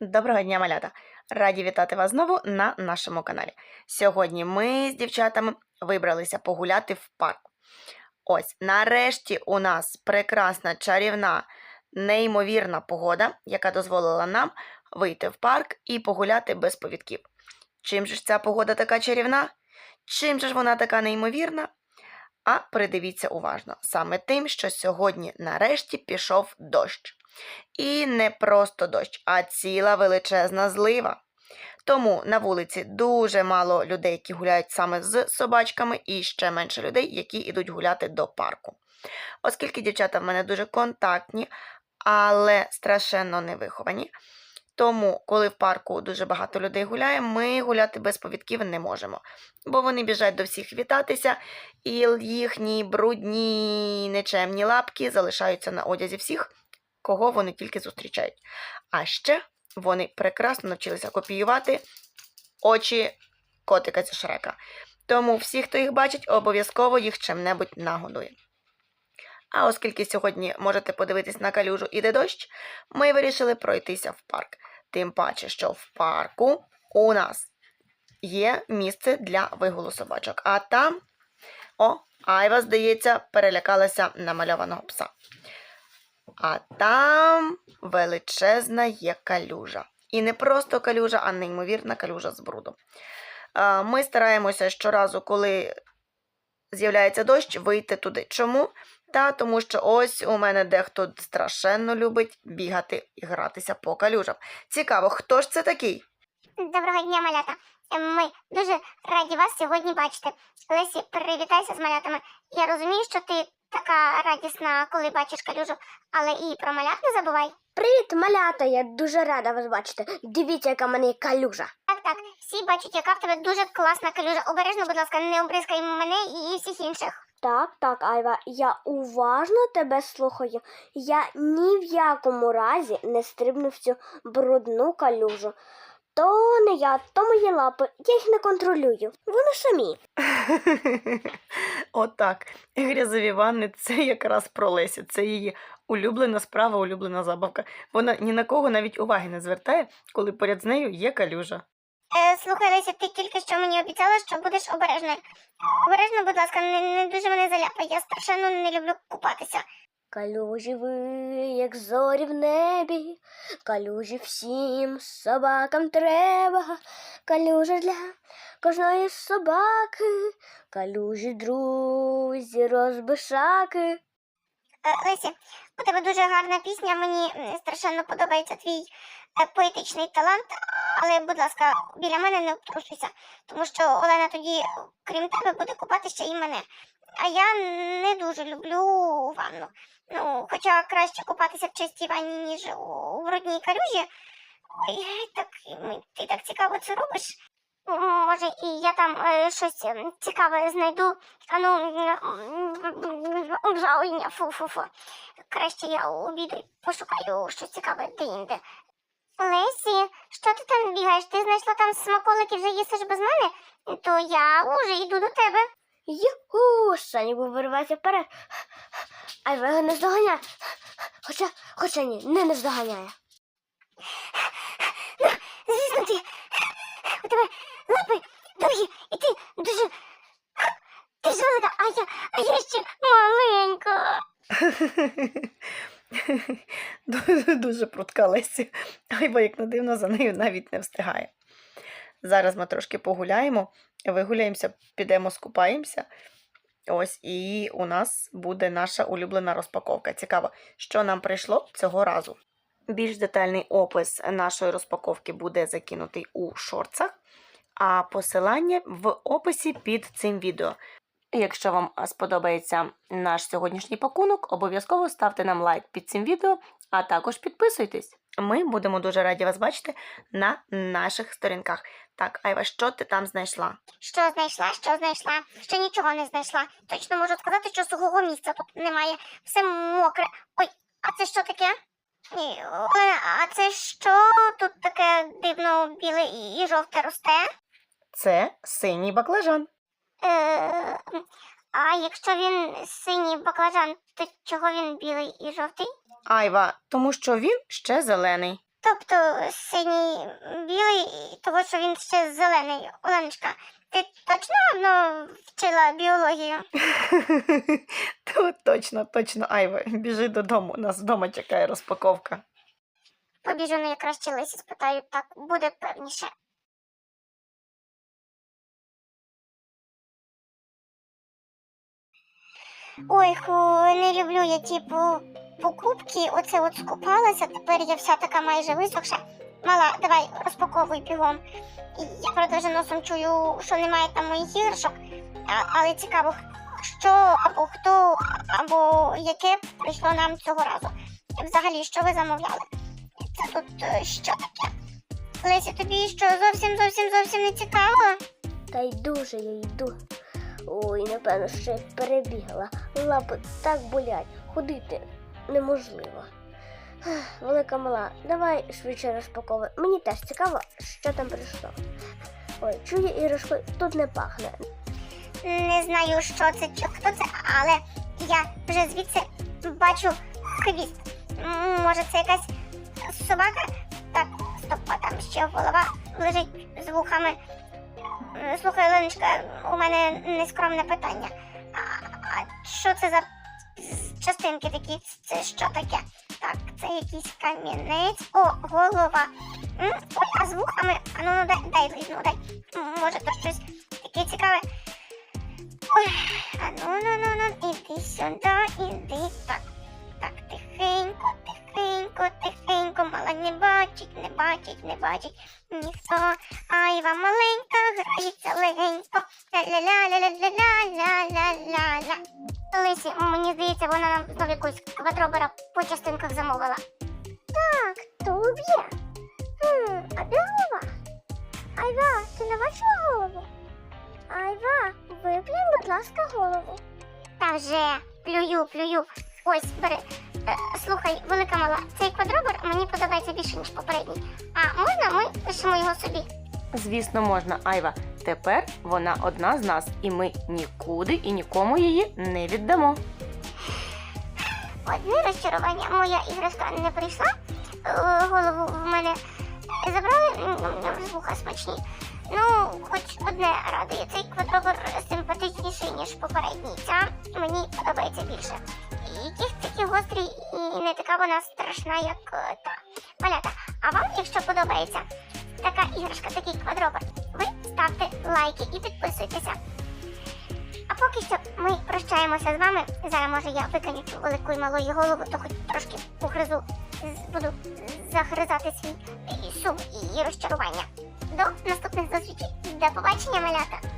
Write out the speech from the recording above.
Доброго дня, малята! Раді вітати вас знову на нашому каналі. Сьогодні ми з дівчатами вибралися погуляти в парк. Ось, нарешті у нас прекрасна, чарівна, неймовірна погода, яка дозволила нам вийти в парк і погуляти без повідків. Чим же ж ця погода така чарівна? Чим же ж вона така неймовірна? А придивіться уважно, саме тим, що сьогодні нарешті пішов дощ. І не просто дощ, а ціла величезна злива. Тому на вулиці дуже мало людей, які гуляють саме з собачками, і ще менше людей, які йдуть гуляти до парку. Оскільки дівчата в мене дуже контактні, але страшенно невиховані. Тому, коли в парку дуже багато людей гуляє, ми гуляти без повідків не можемо. Бо вони біжать до всіх вітатися, і їхні брудні нечемні лапки залишаються на одязі всіх, кого вони тільки зустрічають. А ще вони прекрасно навчилися копіювати очі котика зі Шрека. Тому всі, хто їх бачить, обов'язково їх чим-небудь нагодує. А оскільки сьогодні можете подивитись на калюжу іде дощ, ми вирішили пройтися в парк. Тим паче, що в парку у нас є місце для вигулу собачок. А там, о, Айва, здається, перелякалася намальованого пса. А там величезна є калюжа. І не просто калюжа, а неймовірна калюжа з брудом. Ми стараємося щоразу, коли з'являється дощ, вийти туди. Чому? Та тому що ось у мене дехто страшенно любить бігати і гратися по калюжам. Цікаво, хто ж це такий? Доброго дня, малята. Ми дуже раді вас сьогодні бачити. Лесі, привітайся з малятами. Я розумію, що ти така радісна, коли бачиш калюжу, але і про малят не забувай. Привіт, малята! Я дуже рада вас бачити. Дивіться, яка в мене є калюжа. Так, так, всі бачать, яка в тебе дуже класна калюжа. Обережно, будь ласка, не обризкай мене і всіх інших. Так, так, Айва, я уважно тебе слухаю. Я ні в якому разі не стрибну в цю брудну калюжу. То не я, то мої лапи. Я їх не контролюю. Вони самі. Отак. Грязові ванни це якраз про Лесю. Це її улюблена справа, улюблена забавка. Вона ні на кого навіть уваги не звертає, коли поряд з нею є калюжа. Е, слухай, Леся, ти тільки що мені обіцяла, що будеш обережною. Обережно, будь ласка, не, не дуже мене заляпай. Я страшенно не люблю купатися. Калюжі ви, як зорі в небі, калюжі всім собакам треба, калюжа для кожної собаки, калюжі друзі, розбишаки. Е, Лесі, у тебе дуже гарна пісня. Мені страшенно подобається твій е, поетичний талант. Але, будь ласка, біля мене не обтрушуйся, тому що Олена тоді, крім тебе, буде купати ще і мене. А я не дуже люблю ванну. Ну, хоча краще купатися в чистій ванні, ніж у, брудній калюжі. Ой, так ти так цікаво це робиш. Може, і я там е, щось ем, цікаве знайду. А ну, жаління, фу-фу-фу. Краще я обіду пошукаю щось цікаве де-інде. Лесі, що ти там бігаєш? Ти знайшла там смаколики, вже їсиш без мене? То я уже йду до тебе. Юху, Сані був виривається вперед. Айва не здоганяє. Хоча, хоча ні, не наздоганяє. Звісно, ти. У тебе лапи довгі, і ти дуже. Ти ж велика, а я, а я ще маленька. Дуже, дуже прутка Лесі. Айва, як не дивно, за нею навіть не встигає. Зараз ми трошки погуляємо, вигуляємося, підемо скупаємося. Ось і у нас буде наша улюблена розпаковка. Цікаво, що нам прийшло цього разу. Більш детальний опис нашої розпаковки буде закинутий у шорцах, а посилання в описі під цим відео. Якщо вам сподобається наш сьогоднішній пакунок, обов'язково ставте нам лайк під цим відео, а також підписуйтесь. Ми будемо дуже раді вас бачити на наших сторінках. Так, Айва, що ти там знайшла? Що знайшла, що знайшла? Ще нічого не знайшла. Точно можу сказати, що сухого місця тут немає. Все мокре. Ой, а це що таке? Ні, а це що тут таке дивно біле і жовте росте? Це синій баклажан. Е, а якщо він синій баклажан, то чого він білий і жовтий? Айва, тому що він ще зелений. Тобто синій білий, того, що він ще зелений. Оленочка, ти точно ну, вчила біологію? Тут точно, точно, Айва, біжи додому, нас вдома чекає розпаковка. Побіжу на якраз чи спитаю, так буде певніше. Ой, ху, не люблю я ті по- покупки. Оце от скупалася, тепер я вся така майже висохша. Мала, давай розпаковуй бігом. Я правда вже носом чую, що немає там моїх іграшок, але цікаво, що або хто, або яке прийшло нам цього разу. Взагалі, що ви замовляли? Це тут е, що таке? Леся, тобі що зовсім зовсім зовсім не цікаво? Та йду же я йду. Ой, напевно, я перебігла. Лапи так болять. Ходити неможливо. Велика мала, давай швидше розпаковуй. Мені теж цікаво, що там прийшло. Ой, чую іграшку, тут не пахне. Не знаю, що це чи хто це, але я вже звідси бачу хвіст. Може, це якась собака? Так, стоп, а там ще голова лежить з вухами. Слухай, Леночка, у мене нескромне питання. А, а що це за частинки такі? Це що таке? Так, це якийсь камінець. О, голова. М, Ой, а з вухами? А ну, ну дай, дай лізну, дай. Може, то щось таке цікаве. Ой, а ну ну ну ну, іди сюди, іди так. Так, тихенько, тихенько, тихенько, мала не бачить, не бачить, не бачить ніхто. Айва маленька, грається легенько. Ля-ля-ля-ля-ля-ля-ля-ля-ля. Лисі, мені здається, вона нам знов якусь квадробера по частинках замовила. Так, уб'є. Хм, а де голова? Айва, ти не бачила голову? Айва, виплюнь, будь ласка, голову. Та вже плюю, плюю. Ось, бери. Е, слухай, велика мала, цей квадробер мені подобається більше, ніж попередній. А можна ми лишимо його собі? Звісно, можна, Айва. Тепер вона одна з нас, і ми нікуди і нікому її не віддамо. Одне розчарування, моя іграшка не прийшла. Е, Голову в мене забрали, вуха смачні. Ну, хоч одне радує, цей квадробер симпатичніший, ніж попередній. Ця мені подобається більше. Кіхт такі гострі, і не така вона страшна, як е, та. Малята, а вам, якщо подобається така іграшка, такий квадробот. ви ставте лайки і підписуйтеся. А поки що ми прощаємося з вами. Зараз може я виконю цю велику і малої голову, то хоч трошки погризу, буду загризати свій сум і розчарування. До наступних зустрічей. До побачення, малята!